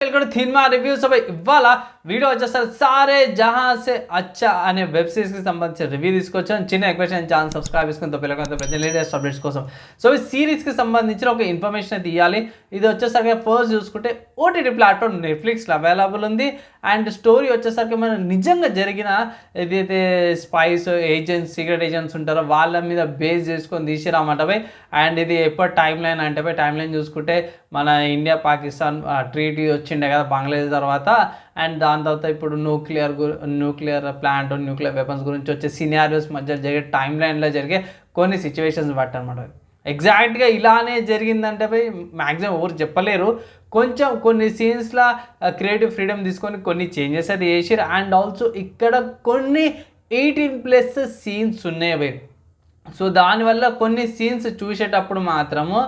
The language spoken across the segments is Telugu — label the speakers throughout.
Speaker 1: ఇక్కడ సినిమా రివ్యూస్ అవి ఇవాళ వీడియో వచ్చేసరి సారే జహా సే అచ్చా అనే వెబ్ సిరీస్కి సంబంధించిన రివ్యూ తీసుకొచ్చాను చిన్న ఎక్వేషన్ ఛానల్ సబ్స్క్రైబ్ చేసుకుని పిల్లలతో ప్రతి లేటెస్ట్ అప్డేట్స్ కోసం. సో ఈ సిరీస్కి సంబంధించిన ఒక ఇన్ఫర్మేషన్ అయితే ఇవ్వాలి ఇది వచ్చేసరికి ఫస్ట్ చూసుకుంటే ఓటీటీ ప్లాట్ఫామ్ నెట్ఫ్లిక్స్లో అవైలబుల్ ఉంది. అండ్ స్టోరీ వచ్చేసరికి మనం నిజంగా జరిగిన ఏదైతే స్పైస్ ఏజెంట్స్ సీక్రెట్ ఏజెంట్స్ ఉంటారో వాళ్ళ మీద బేస్ చేసుకొని తీసిరామాట పోయి అండ్ ఇది ఎప్పటి టైం లైన్ అంటే పోయి టైం లైన్ చూసుకుంటే మన ఇండియా పాకిస్తాన్ ట్రీటీ వచ్చిండే కదా బంగ్లాదేశ్ తర్వాత. అండ్ దాని తర్వాత ఇప్పుడు nuclear nuclear plant nuclear weapons గురించి వచ్చే సినారియోస్ మధ్య జరిగే టైం లైన్లో జరిగే కొన్ని సిచ్యువేషన్స్ బట్టి అనమాట ఎగ్జాక్ట్గా ఇలానే జరిగిందంటే పోయి మ్యాక్సిమం ఎవరు చెప్పలేరు. కొంచెం కొన్ని సీన్స్లో క్రియేటివ్ ఫ్రీడమ్ తీసుకొని కొన్ని చేంజెస్ అది చేసారు అండ్ ఆల్సో ఇక్కడ కొన్ని ఎయిటీన్ ప్లస్ సీన్స్ ఉన్నాయి పోయి. సో దానివల్ల కొన్ని సీన్స్ చూసేటప్పుడు మాత్రము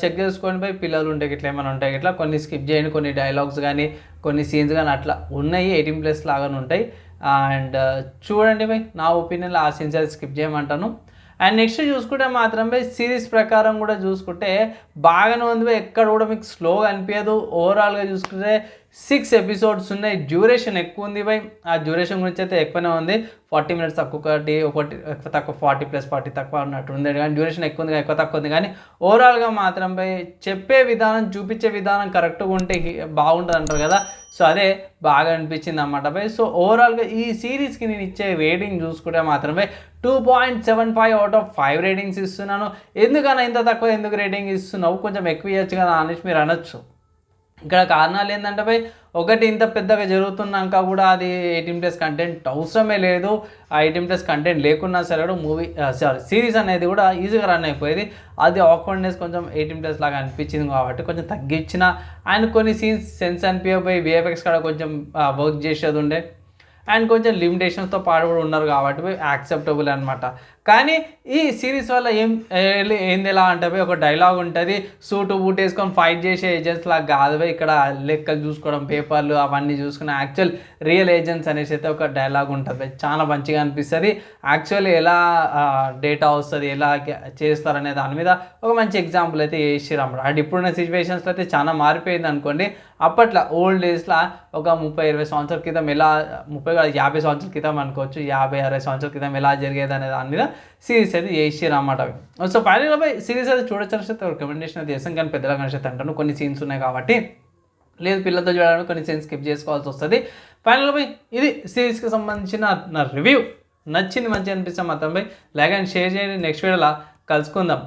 Speaker 1: చెక్ చేసుకొని పోయి పిల్లలు ఉంటే ఇట్లా ఏమైనా ఉంటాయి ఇట్లా కొన్ని స్కిప్ చేయండి కొన్ని డైలాగ్స్ కానీ కొన్ని సీన్స్ కానీ అట్లా ఉన్నాయి ఎయిటీన్ ప్లస్ లాగానే ఉంటాయి. అండ్ uh, చూడండి పోయి నా ఒపీనియన్లో ఆ సీన్స్ అది స్కిప్ చేయమంటాను. అండ్ నెక్స్ట్ చూసుకుంటే మాత్రం పోయి సిరీస్ ప్రకారం కూడా చూసుకుంటే బాగానే ఉంది ఎక్కడ కూడా మీకు స్లోగా అనిపించదు ఓవరాల్గా చూసుకుంటే సిక్స్ ఎపిసోడ్స్ ఉన్నాయి. డ్యూరేషన్ ఎక్కువ ఉంది బై ఆ డ్యూరేషన్ గురించి అయితే ఎక్కువనే ఉంది. ఫార్టీ మినిట్స్ తక్కువ ఒకటి ఒకటి తక్కువ ఫార్టీ ప్లస్ ఫార్టీ తక్కువ అన్నట్టు ఉంది కానీ డ్యూరేషన్ ఎక్కువ ఉంది ఎక్కువ తక్కువ ఉంది కానీ ఓవరాల్గా మాత్రం బై చెప్పే విధానం చూపించే విధానం కరెక్ట్గా ఉంటే బాగుంటుంది అంటారు కదా. సో అదే బాగా అనిపించింది అన్నమాట బై సో ఓవరాల్గా ఈ సిరీస్కి నేను ఇచ్చే రేటింగ్ చూసుకుంటే మాత్రమే two point seven five out of five ratings ఇస్తున్నాను. ఎందుకన్నా ఇంత తక్కువ ఎందుకు రేటింగ్ ఇస్తున్నావు? కొంచెం ఎక్కువ ఇవ్వచ్చు కదా అనేసి మీరు అనొచ్చు. ఇక్కడ కారణాలు ఏంటంటే పోయి ఒకటి ఇంత పెద్దగా జరుగుతున్నాక కూడా అది ఎయిటీన్ ప్లస్ కంటెంట్ అవసరమే లేదు. ఆ ఎయిటీన్ ప్లస్ కంటెంట్ లేకున్నా సరే కూడా మూవీ సారీ సిరీస్ అనేది కూడా ఈజీగా రన్ అయిపోయేది. అది ఆక్వర్డ్నెస్ కొంచెం ఎయిటీన్ ప్లస్ లాగా అనిపించింది కాబట్టి కొంచెం తగ్గించిన. అండ్ కొన్ని సీన్స్ సెన్స్ అనిపించబోయి విఎఫ్ఎక్స్ కూడా కొంచెం వర్క్ చేసేది ఉండే. అండ్ కొంచెం లిమిటేషన్స్తో పాటు కూడా ఉన్నారు కాబట్టి యాక్సెప్టబుల్ అనమాట కానీ ఈ సిరీస్ వల్ల ఏం ఏంది ఎలా అంటే పోయి ఒక డైలాగ్ ఉంటుంది. సూటు బూట్ వేసుకొని ఫైట్ చేసే ఏజెంట్స్ లాగా కాదు పోయి ఇక్కడ లెక్కలు చూసుకోవడం పేపర్లు అవన్నీ చూసుకుని యాక్చువల్ రియల్ ఏజెంట్స్ అనేసి అయితే ఒక డైలాగ్ ఉంటుంది చాలా మంచిగా అనిపిస్తుంది. యాక్చువల్లీ ఎలా డేటా వస్తుంది ఎలా చేస్తారనే దాని మీద ఒక మంచి ఎగ్జాంపుల్ అయితే చేసిరు అన్నమాట అండ్ ఇప్పుడున్న సిచ్యువేషన్స్లో అయితే చాలా మారిపోయింది అనుకోండి. అప్పట్లో ఓల్డ్ డేస్లో ఒక ముప్పై ఇరవై సంవత్సరాల క్రితం ఎలా ముప్పై యాభై సంవత్సరాల క్రితం అనుకోవచ్చు. యాభై అరవై సంవత్సరాల క్రితం ఎలా జరిగేది అనే దాని మీద సిరీస్ అయితే చేసిరు అన్నమాట అవి. సో ఫైనల్గా పోయి సిరీస్ అయితే చూడొచ్చు అయితే రికమెండేషన్ అయితే చేస్తాం కానీ పెద్దగా కనిపిస్తే అంటాను కొన్ని సీన్స్ ఉన్నాయి కాబట్టి లేదు పిల్లలతో చూడాలని కొన్ని సీన్స్ స్కిప్ చేసుకోవాల్సి వస్తుంది. ఫైనల్గా బై ఇది సిరీస్కి సంబంధించిన నా రివ్యూ నచ్చింది మంచిగా అనిపిస్తే మాత్రం పోయి లైక్ అండ్ షేర్ చేయండి. నెక్స్ట్ వీడియోలో కలుసుకుందాం.